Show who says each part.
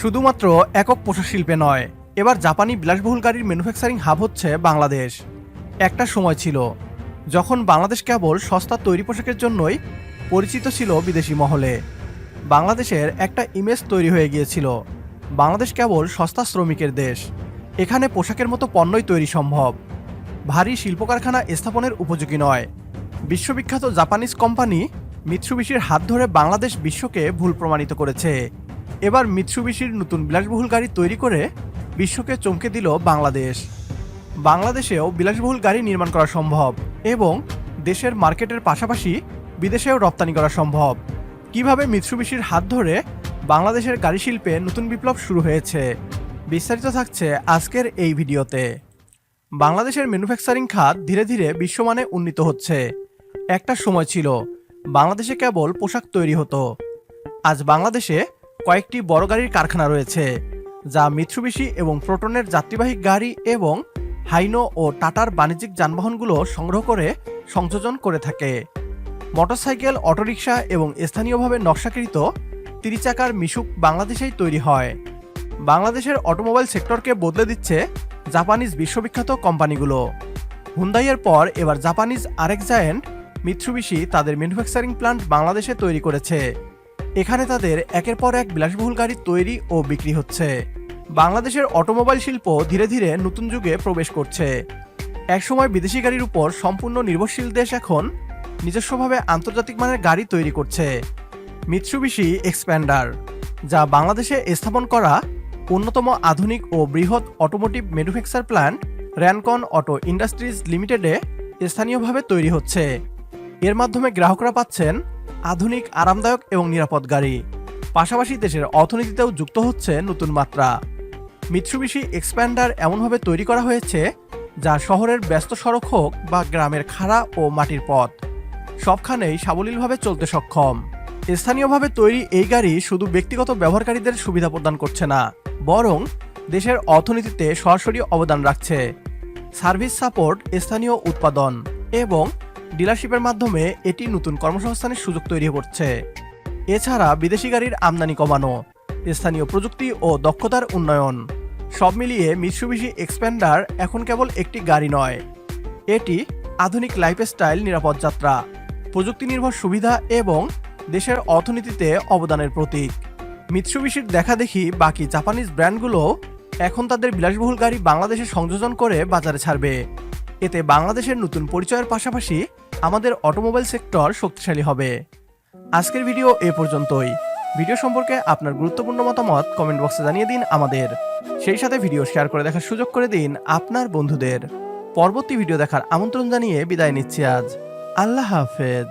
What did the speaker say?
Speaker 1: শুধুমাত্র একক পোশাক শিল্পে নয়, এবার জাপানি বিলাসবহুল গাড়ির ম্যানুফ্যাকচারিং হাব হচ্ছে বাংলাদেশ। একটা সময় ছিল, যখন বাংলাদেশ কেবল সস্তা তৈরি পোশাকের জন্যই পরিচিত ছিল বিদেশি মহলে। বাংলাদেশের একটা ইমেজ তৈরি হয়ে গিয়েছিল, বাংলাদেশ কেবল সস্তা শ্রমিকের দেশ, এখানে পোশাকের মতো পণ্যই তৈরি সম্ভব। ভারী শিল্প কারখানা স্থাপনের উপযোগী নয়। বিশ্ববিখ্যাত জাপানিজ কোম্পানি মিৎসুবিশির হাত ধরে বাংলাদেশ বিশ্বকে ভুল প্রমাণিত করেছে। এবার মিৎসুবিশির নতুন বিলাসবহুল গাড়ি তৈরি করে বিশ্বকে চমকে দিল বাংলাদেশ। বাংলাদেশেও বিলাসবহুল গাড়ি নির্মাণ করা সম্ভব এবং দেশের মার্কেটের পাশাপাশি বিদেশেও রপ্তানি করা সম্ভব। কীভাবে মিৎসুবিশির হাত ধরে বাংলাদেশের গাড়ি শিল্পে নতুন বিপ্লব শুরু হয়েছে, বিস্তারিত থাকছে আজকের এই ভিডিওতে। বাংলাদেশের ম্যানুফ্যাকচারিং খাত ধীরে ধীরে বিশ্বমানে উন্নীত হচ্ছে। একটা সময় ছিল, বাংলাদেশে কেবল পোশাক তৈরি হতো। আজ বাংলাদেশে কয়েকটি বড় গাড়ির কারখানা রয়েছে, যা মিৎসুবিশি এবং প্রোটনের যাত্রীবাহী গাড়ি এবং হাইনো ও টাটার বাণিজ্যিক যানবাহনগুলো সংগ্রহ করে সংযোজন করে থাকে। মোটরসাইকেল, অটোরিকশা এবং স্থানীয়ভাবে নকশাকৃত তিরিচাকার মিশুক বাংলাদেশেই তৈরি হয়। বাংলাদেশের অটোমোবাইল সেক্টরকে বদলে দিচ্ছে জাপানিজ বিশ্ববিখ্যাত কোম্পানিগুলো। হুন্দাইয়ের পর এবার জাপানিজ আরেক জায়েন্ট মিৎসুবিশি তাদের ম্যানুফ্যাকচারিং প্ল্যান্ট বাংলাদেশে তৈরি করেছে। এখানে তাদের একের পর এক বিলাসবহুল গাড়ি তৈরি ও বিক্রি হচ্ছে। বাংলাদেশের অটোমোবাইল শিল্প ধীরে ধীরে নতুন যুগে প্রবেশ করছে। একসময় বিদেশি গাড়ির উপর সম্পূর্ণ নির্ভরশীল দেশ এখন নিজস্বভাবে আন্তর্জাতিক মানের গাড়ি তৈরি করছে। মিৎসুবিশি এক্সপ্যান্ডার, যা বাংলাদেশে স্থাপন করা অন্যতম আধুনিক ও বৃহৎ automotive manufacture plant Rancon auto industries লিমিটেডে স্থানীয়ভাবে তৈরি হচ্ছে। এর মাধ্যমে গ্রাহকরা পাচ্ছেন আধুনিক, আরামদায়ক এবং নিরাপদ গাড়ি। পাশাপাশি দেশের অর্থনীতিতেও যুক্ত হচ্ছে নতুন মাত্রা। মিৎসুবিশি এক্সপ্যান্ডার এমনভাবে তৈরি করা হয়েছে, যা শহরের ব্যস্ত সড়ক হোক বা গ্রামের খাড়া ও মাটির পথ, সবখানেই সাবলীলভাবে চলতে সক্ষম। স্থানীয়ভাবে তৈরি এই গাড়ি শুধু ব্যক্তিগত ব্যবহারকারীদের সুবিধা প্রদান করছে না, বরং দেশের অর্থনীতিতে সরাসরি অবদান রাখছে। সার্ভিস সাপোর্ট, স্থানীয় উৎপাদন এবং ডিলারশিপের মাধ্যমে এটি নতুন কর্মসংস্থানের সুযোগ তৈরি করছে। এছাড়া বিদেশি গাড়ির আমদানি কমানো, স্থানীয় প্রযুক্তি ও দক্ষতার উন্নয়ন, সব মিলিয়ে মিৎসুবিশি এক্সপ্যান্ডার এখন কেবল একটি গাড়ি নয়, এটি আধুনিক লাইফস্টাইল নিরাপদ যাত্রা প্রযুক্তি নির্ভর সুবিধা এবং দেশের অর্থনীতিতে অবদানের প্রতীক। মিৎসুবিশির দেখা দেখি বাকি জাপানিজ ব্র্যান্ডগুলো এখন তাদের বিলাসবহুল গাড়ি বাংলাদেশে সংযোজন করে বাজারে ছাড়বে। এতে বাংলাদেশের নতুন পরিচয়ের পাশাপাশি আমাদের অটোমোবাইল সেক্টর শক্তিশালী হবে। আজকের ভিডিও এ পর্যন্তই। ভিডিও সম্পর্কে আপনার গুরুত্বপূর্ণ মতামত কমেন্ট বক্সে জানিয়ে দিন আমাদের। সেই সাথে ভিডিও শেয়ার করে দেখার সুযোগ করে দিন আপনার বন্ধুদের। পরবর্তী ভিডিও দেখার আমন্ত্রণ জানিয়ে বিদায় নিচ্ছি আজ। আল্লাহ হাফেজ।